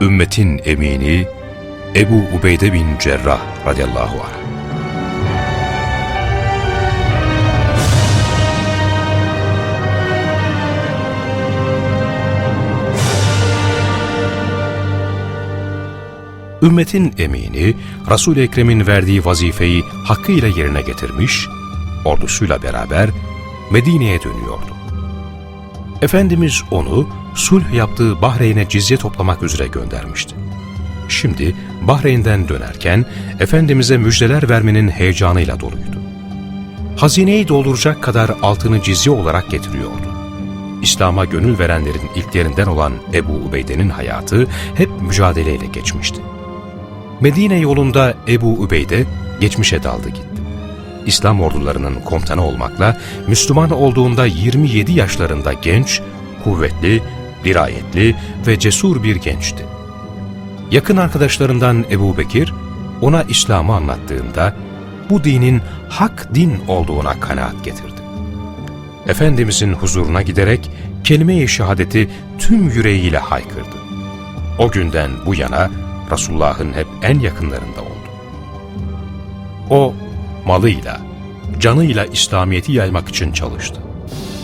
ümmetin emini Ebu Ubeyde bin Cerrah radıyallahu anh. Ümmetin emini, Resul-i Ekrem'in verdiği vazifeyi hakkıyla yerine getirmiş, ordusuyla beraber Medine'ye dönüyordu. Efendimiz onu sulh yaptığı Bahreyn'e cizye toplamak üzere göndermişti. Şimdi Bahreyn'den dönerken Efendimiz'e müjdeler vermenin heyecanıyla doluydu. Hazineyi dolduracak kadar altını cizye olarak getiriyordu. İslam'a gönül verenlerin ilklerinden olan Ebu Ubeyde'nin hayatı hep mücadeleyle geçmişti. Medine yolunda Ebu Ubeyde geçmişe daldı gitti. İslam ordularının komutanı olmakla Müslüman olduğunda 27 yaşlarında genç, kuvvetli, dirayetli ve cesur bir gençti. Yakın arkadaşlarından Ebu Bekir ona İslam'ı anlattığında bu dinin hak din olduğuna kanaat getirdi. Efendimizin huzuruna giderek kelime-i şehadeti tüm yüreğiyle haykırdı. O günden bu yana Resulullah'ın hep en yakınlarında oldu. O malıyla, canıyla İslamiyet'i yaymak için çalıştı.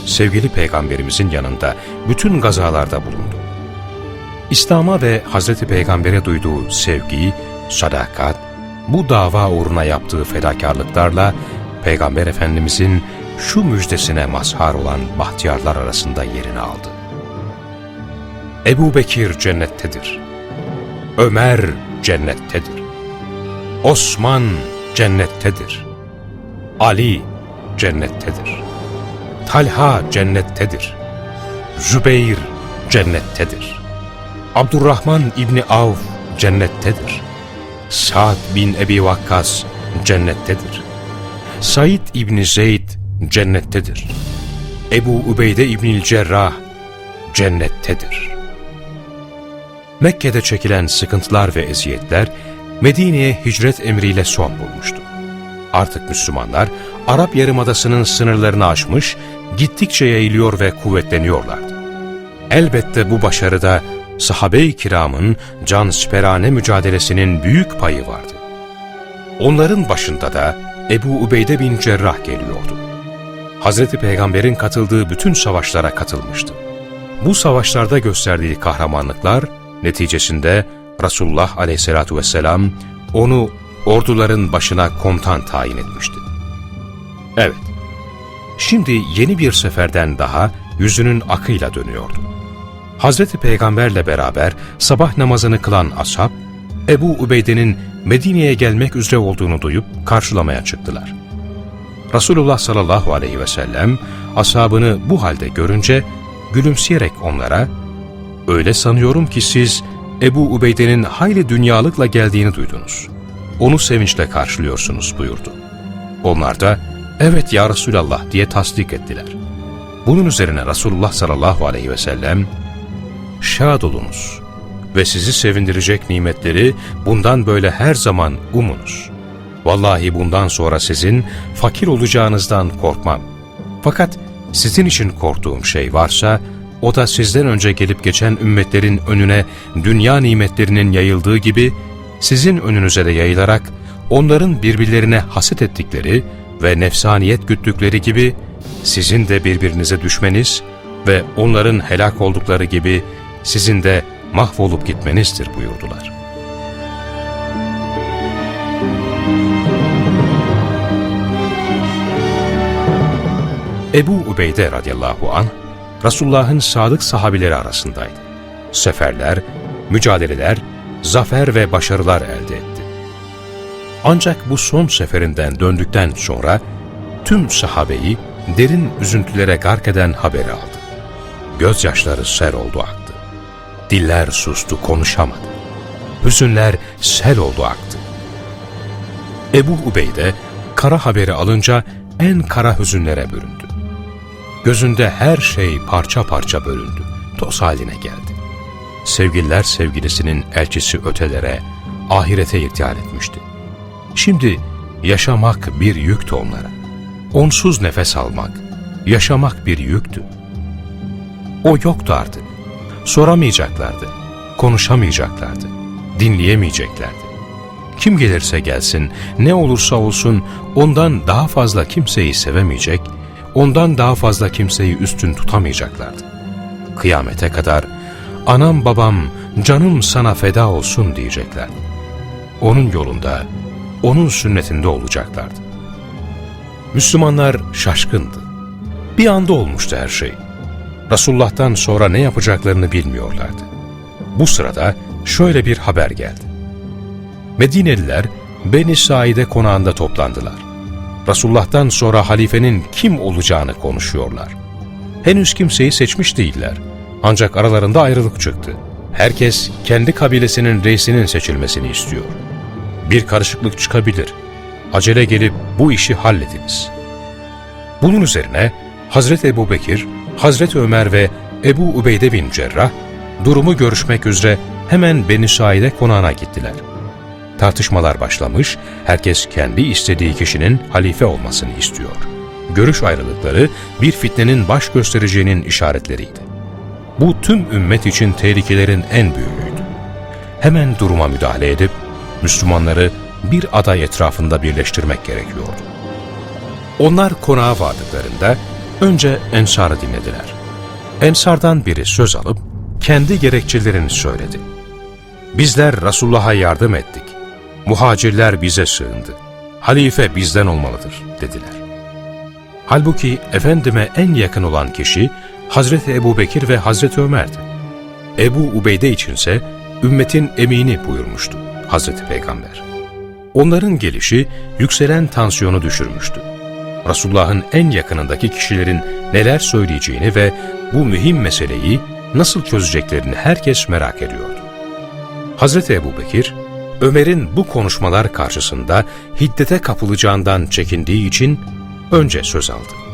Sevgili Peygamberimizin yanında bütün gazalarda bulundu. İslam'a ve Hazreti Peygamber'e duyduğu sevgi, sadakat, bu dava uğruna yaptığı fedakarlıklarla Peygamber Efendimizin şu müjdesine mazhar olan bahtiyarlar arasında yerini aldı. Ebu Bekir cennettedir. Ömer cennettedir. Osman cennettedir. Ali cennettedir. Talha cennettedir. Zübeyir cennettedir. Abdurrahman İbni Avf cennettedir. Sa'd bin Ebi Vakkas cennettedir. Said İbni Zeyd cennettedir. Ebu Ubeyde İbnil Cerrah cennettedir. Mekke'de çekilen sıkıntılar ve eziyetler Medine'ye hicret emriyle son bulmuştu. Artık Müslümanlar Arap Yarımadası'nın sınırlarını aşmış, gittikçe yayılıyor ve kuvvetleniyorlardı. Elbette bu başarıda sahabe-i kiramın can siperane mücadelesinin büyük payı vardı. Onların başında da Ebu Ubeyde bin Cerrah geliyordu. Hazreti Peygamber'in katıldığı bütün savaşlara katılmıştı. Bu savaşlarda gösterdiği kahramanlıklar neticesinde Resulullah aleyhissalatu vesselam onu orduların başına komutan tayin etmişti. Evet, şimdi yeni bir seferden daha yüzünün akıyla dönüyordu. Hazreti Peygamberle beraber sabah namazını kılan ashab, Ebu Ubeyde'nin Medine'ye gelmek üzere olduğunu duyup karşılamaya çıktılar. Resulullah sallallahu aleyhi ve sellem ashabını bu halde görünce gülümseyerek onlara ''Öyle sanıyorum ki siz Ebu Ubeyde'nin hayli dünyalıkla geldiğini duydunuz. Onu sevinçle karşılıyorsunuz.'' buyurdu. Onlar da ''Evet ya Resulallah'' diye tasdik ettiler. Bunun üzerine Resulullah sallallahu aleyhi ve sellem ''Şad olunuz ve sizi sevindirecek nimetleri bundan böyle her zaman umunuz. Vallahi bundan sonra sizin fakir olacağınızdan korkmam. Fakat sizin için korktuğum şey varsa, o da sizden önce gelip geçen ümmetlerin önüne dünya nimetlerinin yayıldığı gibi, sizin önünüze de yayılarak, onların birbirlerine haset ettikleri ve nefsaniyet güttükleri gibi, sizin de birbirinize düşmeniz ve onların helak oldukları gibi, sizin de mahvolup gitmenizdir buyurdular. Ebu Ubeyde radıyallahu an Resulullah'ın sadık sahabileri arasındaydı. Seferler, mücadeleler, zafer ve başarılar elde etti. Ancak bu son seferinden döndükten sonra tüm sahabeyi derin üzüntülere gark eden haberi aldı. Gözyaşları sel oldu aktı. Diller sustu konuşamadı. Hüzünler sel oldu aktı. Ebu Ubeyde kara haberi alınca en kara hüzünlere büründü. Gözünde her şey parça parça bölündü, toz haline geldi. Sevgililer sevgilisinin elçisi ötelere, ahirete irtihal etmişti. Şimdi yaşamak bir yüktü onlara. Onsuz nefes almak, yaşamak bir yüktü. O yoktu artık. Soramayacaklardı. konuşamayacaklardı, dinleyemeyeceklerdi. Kim gelirse gelsin, ne olursa olsun ondan daha fazla kimseyi sevemeyecek, ondan daha fazla kimseyi üstün tutamayacaklardı. Kıyamete kadar anam babam canım sana feda olsun diyeceklerdi. Onun yolunda, onun sünnetinde olacaklardı. Müslümanlar şaşkındı. Bir anda olmuştu her şey. Resulullah'tan sonra ne yapacaklarını bilmiyorlardı. Bu sırada şöyle bir haber geldi. Medineliler Beni Saide konağında toplandılar. Resulullah'tan sonra halifenin kim olacağını konuşuyorlar. Henüz kimseyi seçmiş değiller. Ancak aralarında ayrılık çıktı. Herkes kendi kabilesinin reisinin seçilmesini istiyor. Bir karışıklık çıkabilir. Acele gelip bu işi hallediniz. Bunun üzerine Hazreti Ebu Bekir, Hazreti Ömer ve Ebu Ubeyde bin Cerrah durumu görüşmek üzere hemen Beni Saide konağına gittiler. Tartışmalar başlamış, herkes kendi istediği kişinin halife olmasını istiyor. Görüş ayrılıkları bir fitnenin baş göstereceğinin işaretleriydi. Bu tüm ümmet için tehlikelerin en büyüğüydü. Hemen duruma müdahale edip Müslümanları bir aday etrafında birleştirmek gerekiyordu. Onlar konağa vardıklarında önce Ensar'ı dinlediler. Ensardan biri söz alıp kendi gerekçelerini söyledi. Bizler Resulullah'a yardım ettik. Muhacirler bize sığındı. Halife bizden olmalıdır dediler. Halbuki Efendime en yakın olan kişi Hazreti Ebu Bekir ve Hazreti Ömer'di. Ebu Ubeyde içinse ümmetin emini buyurmuştu Hazreti Peygamber. Onların gelişi yükselen tansiyonu düşürmüştü. Resulullah'ın en yakınındaki kişilerin neler söyleyeceğini ve bu mühim meseleyi nasıl çözeceklerini herkes merak ediyordu. Hazreti Ebu Bekir, Ömer'in bu konuşmalar karşısında hiddete kapılacağından çekindiği için önce söz aldı.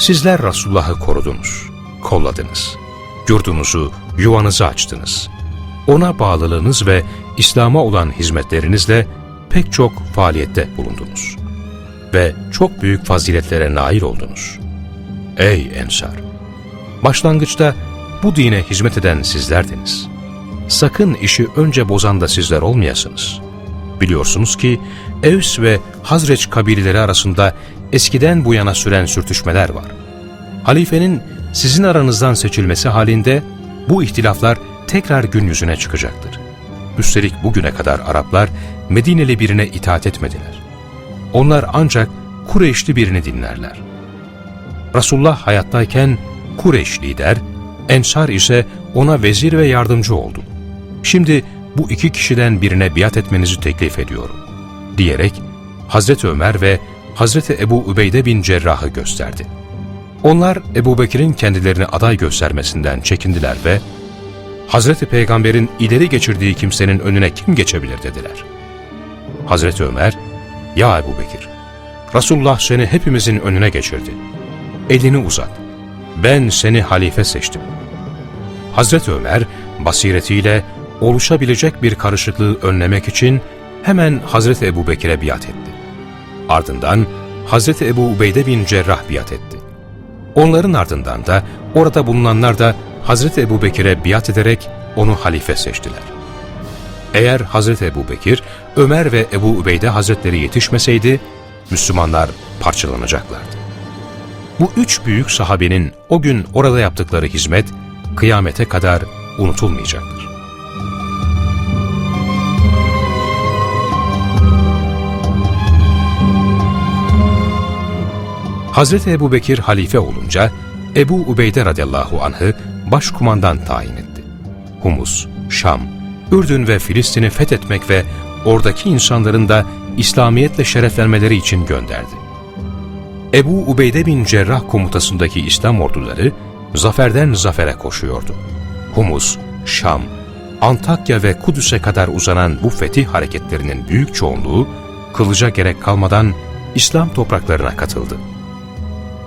Sizler Resulullah'ı korudunuz, kolladınız, yurdunuzu, yuvanızı açtınız. Ona bağlılığınız ve İslam'a olan hizmetlerinizle pek çok faaliyette bulundunuz. Ve çok büyük faziletlere nail oldunuz. Ey Ensar! Başlangıçta bu dine hizmet eden sizlerdiniz. Sakın işi önce bozan da sizler olmayasınız. Biliyorsunuz ki Evs ve Hazreç kabileleri arasında eskiden bu yana süren sürtüşmeler var. Halifenin sizin aranızdan seçilmesi halinde bu ihtilaflar tekrar gün yüzüne çıkacaktır. Üstelik bugüne kadar Araplar Medineli birine itaat etmediler. Onlar ancak Kureyşli birini dinlerler. Resulullah hayattayken Kureyş lider, Ensar ise ona vezir ve yardımcı oldu. Şimdi bu iki kişiden birine biat etmenizi teklif ediyorum. Diyerek Hazreti Ömer ve Hazreti Ebu Ubeyde bin Cerrah'ı gösterdi. Onlar Ebu Bekir'in kendilerini aday göstermesinden çekindiler ve Hazreti Peygamber'in ileri geçirdiği kimsenin önüne kim geçebilir dediler. Hazreti Ömer, Ya Ebu Bekir, Resulullah seni hepimizin önüne geçirdi. Elini uzat. Ben seni halife seçtim. Hazreti Ömer basiretiyle oluşabilecek bir karışıklığı önlemek için hemen Hazreti Ebu Bekir'e biat etti. Ardından Hazreti Ebu Ubeyde bin Cerrah biat etti. Onların ardından da orada bulunanlar da Hazreti Ebu Bekir'e biat ederek onu halife seçtiler. Eğer Hazreti Ebu Bekir, Ömer ve Ebu Ubeyde Hazretleri yetişmeseydi, Müslümanlar parçalanacaklardı. Bu üç büyük sahabenin o gün orada yaptıkları hizmet, kıyamete kadar unutulmayacaktır. Hazreti Ebu Bekir halife olunca Ebu Ubeyde radıyallahu anh'ı başkumandan tayin etti. Humus, Şam, Ürdün ve Filistin'i fethetmek ve oradaki insanların da İslamiyetle şereflenmeleri için gönderdi. Ebu Ubeyde bin Cerrah komutasındaki İslam orduları zaferden zafere koşuyordu. Humus, Şam, Antakya ve Kudüs'e kadar uzanan bu fetih hareketlerinin büyük çoğunluğu kılıca gerek kalmadan İslam topraklarına katıldı.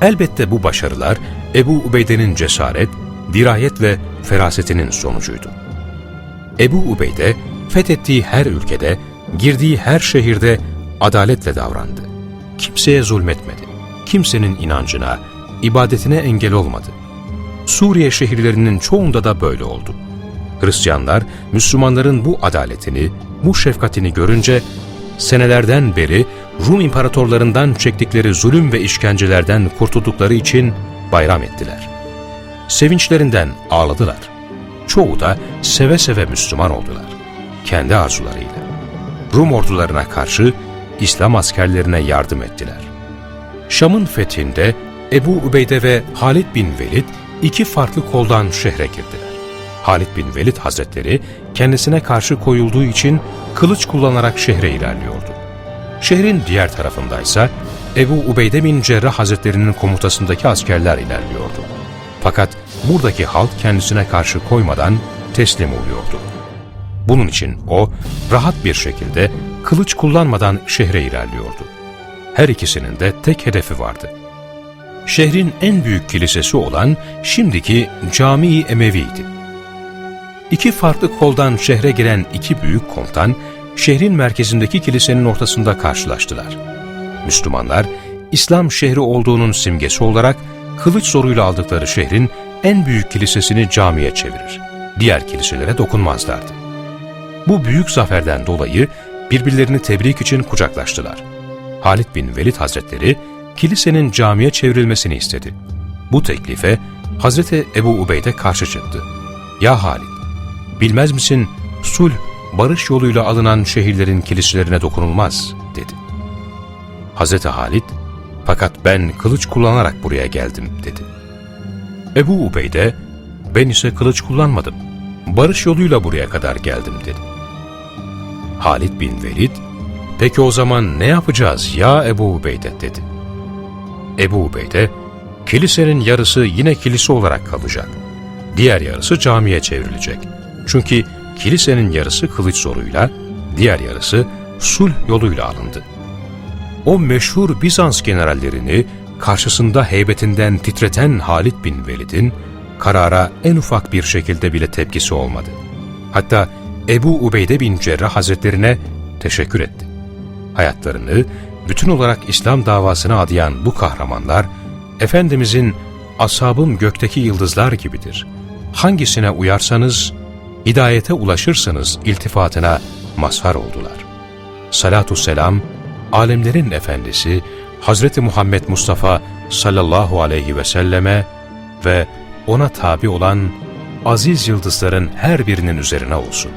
Elbette bu başarılar Ebu Ubeyde'nin cesaret, dirayet ve ferasetinin sonucuydu. Ebu Ubeyde fethettiği her ülkede, girdiği her şehirde adaletle davrandı. Kimseye zulmetmedi. Kimsenin inancına, ibadetine engel olmadı. Suriye şehirlerinin çoğunda da böyle oldu. Hristiyanlar, Müslümanların bu adaletini, bu şefkatini görünce, senelerden beri Rum imparatorlarından çektikleri zulüm ve işkencelerden kurtuldukları için bayram ettiler. Sevinçlerinden ağladılar. Çoğu da seve seve Müslüman oldular. Kendi arzularıyla. Rum ordularına karşı İslam askerlerine yardım ettiler. Şam'ın fethinde Ebu Ubeyde ve Halid bin Velid iki farklı koldan şehre girdiler. Halid bin Velid Hazretleri kendisine karşı koyulduğu için kılıç kullanarak şehre ilerliyordu. Şehrin diğer tarafındaysa Ebu Ubeyde bin Cerrah Hazretlerinin komutasındaki askerler ilerliyordu. Fakat buradaki halk kendisine karşı koymadan teslim oluyordu. Bunun için o rahat bir şekilde kılıç kullanmadan şehre ilerliyordu. Her ikisinin de tek hedefi vardı. Şehrin en büyük kilisesi olan şimdiki Cami-i Emevi'ydi. İki farklı koldan şehre giren iki büyük komutan, şehrin merkezindeki kilisenin ortasında karşılaştılar. Müslümanlar, İslam şehri olduğunun simgesi olarak kılıç zoruyla aldıkları şehrin en büyük kilisesini camiye çevirir. Diğer kiliselere dokunmazlardı. Bu büyük zaferden dolayı birbirlerini tebrik için kucaklaştılar. Halid bin Velid Hazretleri kilisenin camiye çevrilmesini istedi. Bu teklife Hazreti Ebu Ubeyde karşı çıktı. Ya Halid, bilmez misin sulh, barış yoluyla alınan şehirlerin kiliselerine dokunulmaz dedi. Hazreti Halid, fakat ben kılıç kullanarak buraya geldim dedi. Ebu Ubeyde, ben ise kılıç kullanmadım. Barış yoluyla buraya kadar geldim dedi. Halid bin Velid, peki o zaman ne yapacağız ya Ebu Ubeyde dedi. Ebu Ubeyde, kilisenin yarısı yine kilise olarak kalacak. Diğer yarısı camiye çevrilecek. Çünkü kilisenin yarısı kılıç zoruyla, diğer yarısı sulh yoluyla alındı. O meşhur Bizans generallerini karşısında heybetinden titreten Halid bin Velid'in karara en ufak bir şekilde bile tepkisi olmadı. Hatta Ebu Ubeyde bin Cerrah Hazretlerine teşekkür etti. Hayatlarını bütün olarak İslam davasına adayan bu kahramanlar, Efendimizin ashabım gökteki yıldızlar gibidir. Hangisine uyarsanız, hidayete ulaşırsınız iltifatına mazhar oldular. Salatü selam, alemlerin efendisi Hazreti Muhammed Mustafa sallallahu aleyhi ve selleme ve ona tabi olan aziz yıldızların her birinin üzerine olsun.